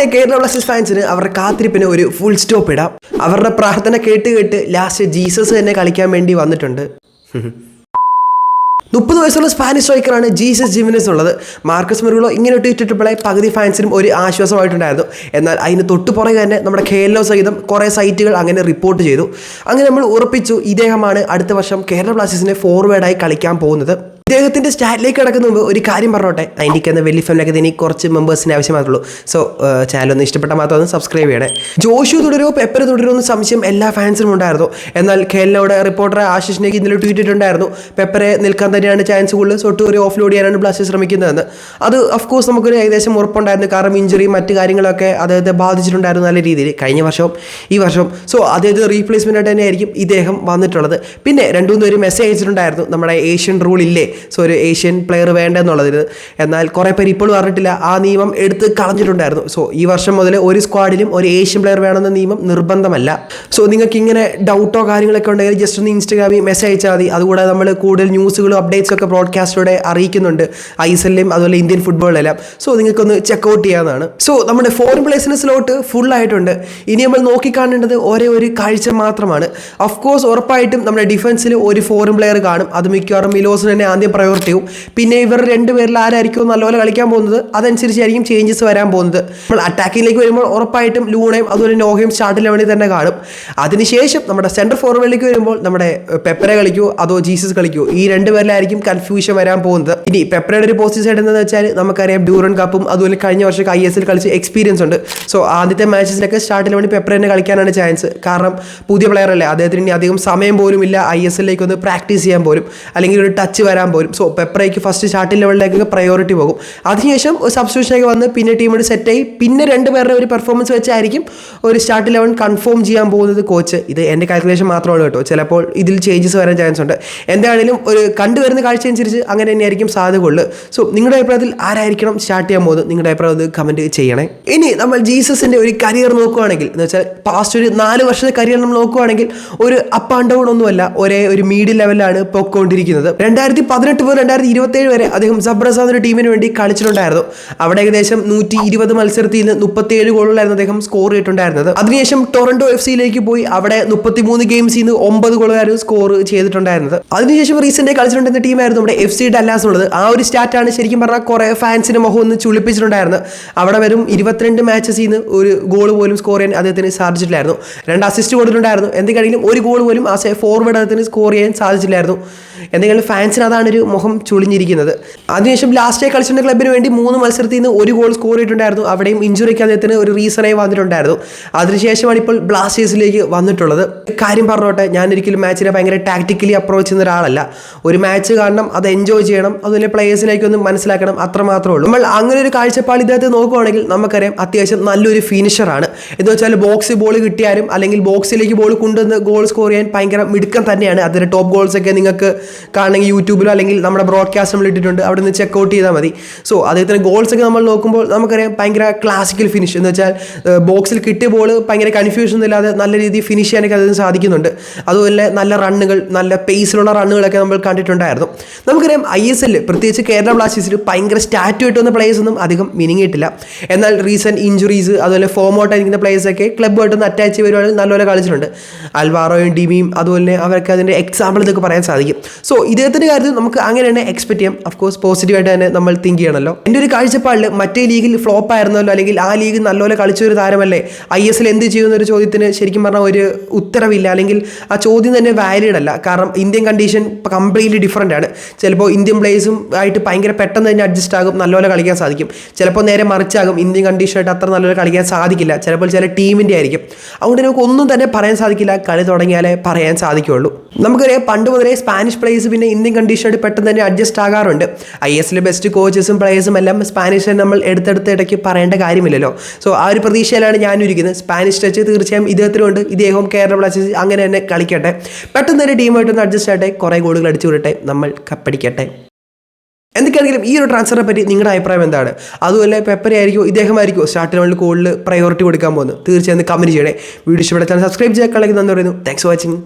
അങ്ങനെ കേരള ബ്ലാസ്റ്റേഴ്സ് ഫാൻസിന് അവരുടെ കാത്തിരിപ്പിന് ഒരു ഫുൾ സ്റ്റോപ്പ് ഇടാം. അവരുടെ പ്രാർത്ഥന കേട്ട് കേട്ട് ലാസ്റ്റ് ജീസസ് തന്നെ കളിക്കാൻ വേണ്ടി വന്നിട്ടുണ്ട്. മുപ്പത് വയസ്സുള്ള സ്പാനിഷ് സ്ട്രൈക്കറാണ് ജീസസ് ജിമിനസ് ഉള്ളത്. മാർക്കസ് മെറുകളോ ഇങ്ങനെ ഇട്ടിട്ടപ്പോഴേ പകുതി ഫാൻസിനും ഒരു ആശ്വാസമായിട്ടുണ്ടായിരുന്നു. എന്നാൽ അതിന് തൊട്ടു പുറകെ തന്നെ നമ്മുടെ കേരള സഹിതം കുറേ സൈറ്റുകൾ അങ്ങനെ റിപ്പോർട്ട് ചെയ്തു. അങ്ങനെ നമ്മൾ ഉറപ്പിച്ചു ഇദ്ദേഹമാണ് അടുത്ത വർഷം കേരള ബ്ലാസ്റ്റേഴ്സിനെ ഫോർവേഡായി കളിക്കാൻ പോകുന്നത്. ഇദ്ദേഹത്തിന്റെ സ്റ്റാറ്റിലേക്ക് കിടക്കുന്ന മുമ്പ് ഒരു കാര്യം പറഞ്ഞോട്ടെ? നയന്റിക്ക് എന്ന വലിയ ഫാമിലൊക്കെ ഇനി കുറച്ച് മെമ്പേഴ്സിന് ആവശ്യമായിട്ടുള്ളൂ. സോ ചാനൽ ഒന്ന് ഇഷ്ടപ്പെട്ട മാത്രം ഒന്ന് സബ്സ്ക്രൈബ് ചെയ്യണേ. ജോഷു തുടരുമോ പെപ്പർ തുടരുമോ എന്ന് സംശയം എല്ലാ ഫാൻസിനും ഉണ്ടായിരുന്നു. എന്നാൽ ഖേലിനോട് റിപ്പോർട്ടർ ആശിഷിനേക്ക് ഇന്നലെ ട്വീറ്റ് ഇട്ടുണ്ടായിരുന്നു പെപ്പറെ നിൽക്കാൻ തന്നെയാണ് ചാൻസ് കൂടുതൽ. സൊട്ട് ഒരു ഓഫ് ലോഡ് ചെയ്യാനാണ് ബ്ലാസ്റ്റേഴ്സ് ശ്രമിക്കുന്നതെന്ന്. അത് ഓഫ് കോഴ്സ് നമുക്കൊരു ഏകദേശം ഉറപ്പുണ്ടായിരുന്നു. കാരണം ഇഞ്ചുറി മറ്റു കാര്യങ്ങളൊക്കെ അദ്ദേഹത്തെ ബാധിച്ചിട്ടുണ്ടായിരുന്നു നല്ല രീതിയിൽ. കഴിഞ്ഞ വർഷവും ഈ വർഷവും. സോ അദ്ദേഹത്തെ റീപ്ലേസ്മെന്റ് ആയിട്ട് തന്നെയായിരിക്കും ഇദ്ദേഹം വന്നിട്ടുള്ളത്. പിന്നെ രണ്ടു മൂന്ന് പേര് മെസ്സേജ് അയച്ചിട്ടുണ്ടായിരുന്നു. നമ്മുടെ ഏഷ്യൻ റൂൾ ഇല്ലേ? സോ ഒരു ഏഷ്യൻ പ്ലെയർ വേണ്ടെന്നുള്ളതിന് എന്നാൽ കുറേ പേര് ഇപ്പോഴും പറഞ്ഞിട്ടില്ല ആ നിയമം എടുത്ത് കളഞ്ഞിട്ടുണ്ടായിരുന്നു. സോ ഈ വർഷം മുതൽ ഒരു സ്ക്വാഡിലും ഒരു ഏഷ്യൻ പ്ലെയർ വേണമെന്ന നിയമം നിർബന്ധമല്ല. സോ നിങ്ങൾക്ക് ഇങ്ങനെ ഡൗട്ടോ കാര്യങ്ങളൊക്കെ ഉണ്ടെങ്കിൽ ജസ്റ്റ് ഒന്ന് ഇൻസ്റ്റഗ്രാമിൽ മെസ്സേജ് അയച്ചാൽ മതി. അതുകൂടാതെ നമ്മൾ കൂടുതൽ ന്യൂസുകളും അപ്ഡേറ്റ്സും ഒക്കെ ബ്രോഡ്കാസ്റ്റിലൂടെ അറിയിക്കുന്നുണ്ട്. ഐ എസ് എല്ലിലും അതുപോലെ ഇന്ത്യൻ ഫുട്ബോളിലെല്ലാം സോ നിങ്ങൾക്കൊന്ന് ചെക്കൗട്ട് ചെയ്യാവുന്നതാണ്. സോ നമ്മുടെ ഫോറിൻ പ്ലേസിന് സ്ലോട്ട് ഫുൾ ആയിട്ടുണ്ട്. ഇനി നമ്മൾ നോക്കിക്കാണേണ്ടത് ഒരേ ഒരു കാഴ്ച മാത്രമാണ്. ഓഫ് കോഴ്സ് ഉറപ്പായിട്ടും നമ്മുടെ ഡിഫൻസിൽ ഒരു ഫോറിൻ പ്ലെയർ കാണും. അത് മിക്കവാറും മിലോസിന് തന്നെ ആദ്യം പ്രയോറിറ്റി ആവും പിന്നെ ഇവർ രണ്ടുപേരിൽ ആരായിരിക്കും നല്ലപോലെ കളിക്കാൻ പോകുന്നത്? അതനുസരിച്ചായിരിക്കും ചേഞ്ചസ് വരാൻ പോകുന്നത്. നമ്മൾ അറ്റാക്കിങ്ങിലേക്ക് വരുമ്പോൾ ഉറപ്പായിട്ടും ലൂണയും അതുപോലെ നോഹയും സ്റ്റാർട്ട് ലെവലിൽ തന്നെ കാണും. അതിനുശേഷം നമ്മുടെ സെൻട്രൽ ഫോർവേഡിലേക്ക് വരുമ്പോൾ നമ്മുടെ പെപ്പറെ കളിക്കൂ അതോ ജീസസ് കളിക്കൂ? ഈ രണ്ടുപേരിലായിരിക്കും കൺഫ്യൂഷൻ വരാൻ പോകുന്നത്. ഇനി പെപ്പറയുടെ ഒരു പോസിറ്റീവ് സൈഡ് എന്താണെന്ന് വെച്ചാൽ നമുക്കറിയാം ഡ്യൂറൻ കപ്പും അതുപോലെ കഴിഞ്ഞ വർഷം ഐ എസ് എൽ കളിച്ച് എക്സ്പീരിയൻസ് ഉണ്ട്. സോ ആദ്യത്തെ മാച്ചസിലൊക്കെ സ്റ്റാർട്ടിൽ വേണ്ടി പെപ്പർ തന്നെ കളിക്കാനാണ് ചാൻസ് കാരണം പുതിയ പ്ലെയർ അല്ലേ? അദ്ദേഹത്തിന് ഇനി അധികം സമയം പോലും ഇല്ല. ഐ എസ് എല്ലിലേക്ക് ഒന്ന് പ്രാക്ടീസ് ചെയ്യാൻ പോലും. അല്ലെങ്കിൽ ഒരു ടച്ച് വരാൻ പോലും. സോ പെപ്പറയ്ക്ക് ഫസ്റ്റ് സ്റ്റാർട്ടിംഗ് ലെവലിലേക്ക് പ്രയോറിറ്റി പോകും. അതിനുശേഷം സബ്സ്റ്റിറ്റ്യൂഷനൊക്കെ വന്ന് പിന്നെ ടീം ടീമോട് സെറ്റായി പിന്നെ രണ്ട് പേരുടെ ഒരു പെർഫോമൻസ് വെച്ചായിരിക്കും ഒരു സ്റ്റാർട്ട് ലെവൻ കൺഫേം ചെയ്യാൻ പോകുന്നത് കോച്ച് ഇത് എന്റെ കാൽക്കുലേഷൻ മാത്രമാണ് കേട്ടോ. ചിലപ്പോൾ ഇതിൽ ചേഞ്ചസ് വരാൻ ചാൻസ് ഉണ്ട്. എന്താണെങ്കിലും ഒരു കണ്ടുവരുന്ന കാഴ്ച അനുസരിച്ച് അങ്ങനെ തന്നെയായിരിക്കും സാധ്യതയുള്ളൂ. സോ നിങ്ങളുടെ അഭിപ്രായത്തിൽ ആരായിരിക്കണം സ്റ്റാർട്ട് ചെയ്യാൻ പോകുന്നത്? നിങ്ങളുടെ അഭിപ്രായം ഒന്ന് കമന്റ് ചെയ്യണേ. ഇനി നമ്മൾ ജീസസിന്റെ ഒരു കരിയർ നോക്കുകയാണെങ്കിൽ എന്ന് വെച്ചാൽ പാസ്റ്റ് ഒരു നാല് വർഷത്തെ കരിയർ നമ്മൾ നോക്കുകയാണെങ്കിൽ ഒരു അപ്പ് ആൻഡ് ഡൗൺ ഒന്നുമല്ല. ഒരേ ഒരു മീഡിയം ലെവലാണ് പൊക്കോണ്ടിരിക്കുന്നത്. രണ്ടായിരത്തി പതിനെട്ട് മുതൽ രണ്ടായിരത്തി ഇരുപത്തേഴ് വരെ അദ്ദേഹം സബ്രസാദിന്റെ ടീമിന് വേണ്ടി കളിച്ചിട്ടുണ്ടായിരുന്നു. അവിടെ ഏകദേശം നൂറ്റി ഇരുപത് മത്സരത്തിൽ നിന്ന് മുപ്പത്തിയേഴ് ഗോളുകളായിരുന്നു അദ്ദേഹം സ്കോർ ചെയ്തിട്ടുണ്ടായിരുന്നത്. അതിനുശേഷം ടൊറന്റോ എഫ് സിയിലേക്ക് പോയി അവിടെ മുപ്പത്തിമൂന്ന് ഗെയിംസിൽ നിന്ന് ഒമ്പത് ഗോളുകാരും സ്കോർ ചെയ്തിട്ടുണ്ടായിരുന്നത്. അതിനുശേഷം റീസെന്റ് കളിച്ചിട്ടുണ്ടെന്ന ടീമായിരുന്നു നമ്മുടെ എഫ് സി ഡല്ലാസ് ഉള്ളത്. ആ ഒരു സ്റ്റാറ്റാണ് ശരിക്കും പറഞ്ഞാൽ കുറെ ഫാൻസിന്റെ മുഖം ഒന്ന് ചുളിപ്പിച്ചിട്ടുണ്ടായിരുന്നു അവിടെ വരും ഇരുപത്തിരണ്ട് മാച്ചസിൽ നിന്ന് ഒരു ഗോൾ പോലും സ്കോർ ചെയ്യാൻ അദ്ദേഹത്തിന് സാധിച്ചിട്ടില്ലായിരുന്നു. രണ്ട് അസിസ്റ്റ് കൊടുത്തിട്ടുണ്ടായിരുന്നു. എന്തെങ്കിലും ഒരു ഗോൾ പോലും ആ ഫോർവേഡ് അദ്ദേഹത്തിന് സ്കോർ ചെയ്യാൻ സാധിച്ചില്ലായിരുന്നു. എന്തെങ്കിലും ഫാൻസിന് അതാണ് ഒരു മുഖം ചുളിഞ്ഞിരിക്കുന്നത്. അതിനുശേഷം ലാസ്റ്റ് കളിച്ചിരുന്ന ക്ലബിന് വേണ്ടി മൂന്ന് മത്സരത്തിൽ നിന്ന് ഒരു ഗോൾ സ്കോർ ചെയ്തിട്ടുണ്ടായിരുന്നു അവിടെയും ഇഞ്ചുറിക്ക് അദ്ദേഹത്തിന് ഒരു റീസണായി വന്നിട്ടുണ്ടായിരുന്നു. അതിനുശേഷമാണ് ഇപ്പോൾ ബ്ലാസ്റ്റേഴ്സിലേക്ക് വന്നിട്ടുള്ളത്. കാര്യം പറഞ്ഞോട്ടെ ഞാൻ ഒരിക്കലും മാച്ചിനെ ഭയങ്കര ടാക്ടിക്കലി അപ്രോച്ച് ചെയ്യുന്ന ഒരാളല്ല. ഒരു മാച്ച് കാണണം അത് എൻജോയ് ചെയ്യണം അതുപോലെ പ്ലേയേഴ്സിലേക്ക് ഒന്ന് മനസ്സിലാക്കണം അത്ര മാത്രമേ ഉള്ളൂ. നമ്മൾ അങ്ങനെ ഒരു കാഴ്ചപ്പാട് ഇദ്ദേഹത്തെ നോക്കുവാണെങ്കിൽ നമുക്കറിയാം അത്യാവശ്യം നല്ലൊരു ഫിനിഷറാണ് എന്ന് വെച്ചാൽ ബോക്സ് ബോൾ കിട്ടിയാലും അല്ലെങ്കിൽ ബോക്സിലേക്ക് ബോൾ കൊണ്ടുവന്ന് ഗോൾ സ്കോർ ചെയ്യാൻ ഭയങ്കര മിടുക്കം തന്നെയാണ്. അതിന്റെ ടോപ്പ് ഗോൾസൊക്കെ നിങ്ങൾക്ക് കാണണമെങ്കിൽ യൂട്യൂബിലോ അല്ലെങ്കിൽ നമ്മുടെ ബ്രോഡ്കാസ്റ്റ് നമ്മൾ ഇട്ടിട്ടുണ്ട്. അവിടെ നിന്ന് ചെക്ക് ഔട്ട് ചെയ്താൽ മതി. സോ അദ്ദേഹത്തിന്റെ ഗോൾസ് ഒക്കെ നമ്മൾ നോക്കുമ്പോൾ നമുക്കറിയാം ഭയങ്കര ക്ലാസിക്കൽ ഫിനിഷ് എന്ന് വെച്ചാൽ ബോക്സിൽ കിട്ടിയ ബോൾ ഭയങ്കര കൺഫ്യൂഷൻ ഇല്ലാതെ നല്ല രീതിയിൽ ഫിനിഷ് ചെയ്യാനൊക്കെ അതിന് സാധിക്കുന്നുണ്ട്. അതുപോലെ നല്ല റണ്ണുകൾ നല്ല പേസിലുള്ള റണ്ണുകളൊക്കെ നമ്മൾ കണ്ടിട്ടുണ്ടായിരുന്നു. നമുക്കറിയാം ഐ എസ് എല്ലിൽ പ്രത്യേകിച്ച് കേരള ബ്ലാസ്റ്റേഴ്സിൽ ഭയങ്കര സ്റ്റാറ്റു ആയിട്ട് വന്ന പ്ലേയേഴ്സ് ഒന്നും അധികം മിനിങ്ങിയിട്ടില്ല എന്നാൽ റീസെന്റ് ഇഞ്ചുറീസ് അതുപോലെ ഫോം ഔട്ട് ആയിരിക്കുന്ന പ്ലേയേഴ്സൊക്കെ ക്ലബ്ബുമായിട്ടൊന്ന് അറ്റാച്ച് വരുവാണെങ്കിൽ നല്ലപോലെ കളിച്ചിട്ടുണ്ട്. അൽവാറോയും ഡിമിയും അതുപോലെ അവരൊക്കെ അതിന്റെ എക്സാമ്പിൾ ഇതൊക്കെ പറയാൻ സാധിക്കും. സോ ഇദ്ദേഹത്തിന്റെ കാര്യത്തിൽ നമുക്ക് അങ്ങനെ തന്നെ എക്സ്പെക്ട് ചെയ്യാം ഓഫ് കോഴ്സ് പോസിറ്റീവായിട്ട് തന്നെ നമ്മൾ തിങ്ക് ചെയ്യണമല്ലോ എന്റെ ഒരു കാഴ്ചപ്പാടിൽ മറ്റേ ലീഗിൽ ഫ്ലോപ്പ് ആയിരുന്നല്ലോ അല്ലെങ്കിൽ ആ ലീഗ് നല്ലപോലെ കളിച്ച ഒരു താരമല്ലേ? ഐ എസ് എൽ എന്ത് ചെയ്യുന്ന ഒരു ചോദ്യത്തിന് ശരിക്കും പറഞ്ഞാൽ ഒരു ഉത്തരവില്ല. അല്ലെങ്കിൽ ആ ചോദ്യം തന്നെ വാലിഡ് അല്ല. കാരണം ഇന്ത്യൻ കണ്ടീഷൻ കംപ്ലീറ്റ്ലി ഡിഫറെന്റ് ആണ്. ചിലപ്പോൾ ഇന്ത്യൻ പ്ലേയേഴ്സും ആയിട്ട് ഭയങ്കര പെട്ടെന്ന് തന്നെ അഡ്ജസ്റ്റ് ആകും നല്ലപോലെ കളിക്കാൻ സാധിക്കും. ചിലപ്പോൾ നേരെ മറിച്ചാകും ഇന്ത്യൻ കണ്ടീഷനായിട്ട് അത്ര നല്ലപോലെ കളിക്കാൻ സാധിക്കില്ല. ചിലപ്പോൾ ചില ടീമിന്റെ ആയിരിക്കും. അതുകൊണ്ട് നമുക്ക് ഒന്നും തന്നെ പറയാൻ സാധിക്കില്ല. കളി തുടങ്ങിയാലേ പറയാൻ സാധിക്കുകയുള്ളൂ. നമുക്കറിയാം പണ്ട് മുതലേ സ്പാനിഷ് പ്ലേയേഴ്സ് പിന്നെ ഇന്ത്യൻ കണ്ടീഷനായിട്ട് പെട്ടെന്ന് തന്നെ അഡ്ജസ്റ്റ് ആകാറുണ്ട്. ഐ എസിലെ ബെസ്റ്റ് കോച്ചസും പ്ലേയേഴ്സും എല്ലാം സ്പാനിഷ് നമ്മൾ എടുത്തെടുത്ത് ഇടയ്ക്ക് പറയേണ്ട കാര്യമില്ലല്ലോ. സോ ആ ഒരു പ്രതീക്ഷയിലാണ് ഞാനിരിക്കുന്നത്. സ്പാനിഷ് ടച്ച് തീർച്ചയായും ഇദ്ദേഹത്തിനുണ്ട്. ഇദ്ദേഹം കേരള ബ്ലാസ്റ്റേഴ്സ് അങ്ങനെ തന്നെ കളിക്കട്ടെ. പെട്ടെന്ന് തന്നെ ടീമായിട്ടൊന്ന് അഡ്ജസ്റ്റ് ആട്ടെ കുറേ ഗോളുകൾ അടിച്ചു വിടട്ടെ. നമ്മൾ കപ്പടിക്കട്ടെ. എന്തൊക്കെയാണെങ്കിലും ഈ ഒരു ട്രാൻസ്ഫറിനെ പറ്റി നിങ്ങളുടെ അഭിപ്രായം എന്താണ്? അതുപോലെ പെപ്പറി ആയിരിക്കും? ഇദ്ദേഹമായിരിക്കും സ്റ്റാർട്ട് ലെവലിൽ കൂടുതൽ പ്രയോറിറ്റി കൊടുക്കാൻ പോകുന്നത്? തീർച്ചയായും കമന്റ് ചെയ്യണേ. വീഡിയോ ഇഷ്ടപ്പെട്ടാൽ സബ്സ്ക്രൈബ് ചെയ്യാൻ കളിക്കുന്നതെന്ന് പറയുന്നു. Thanks for watching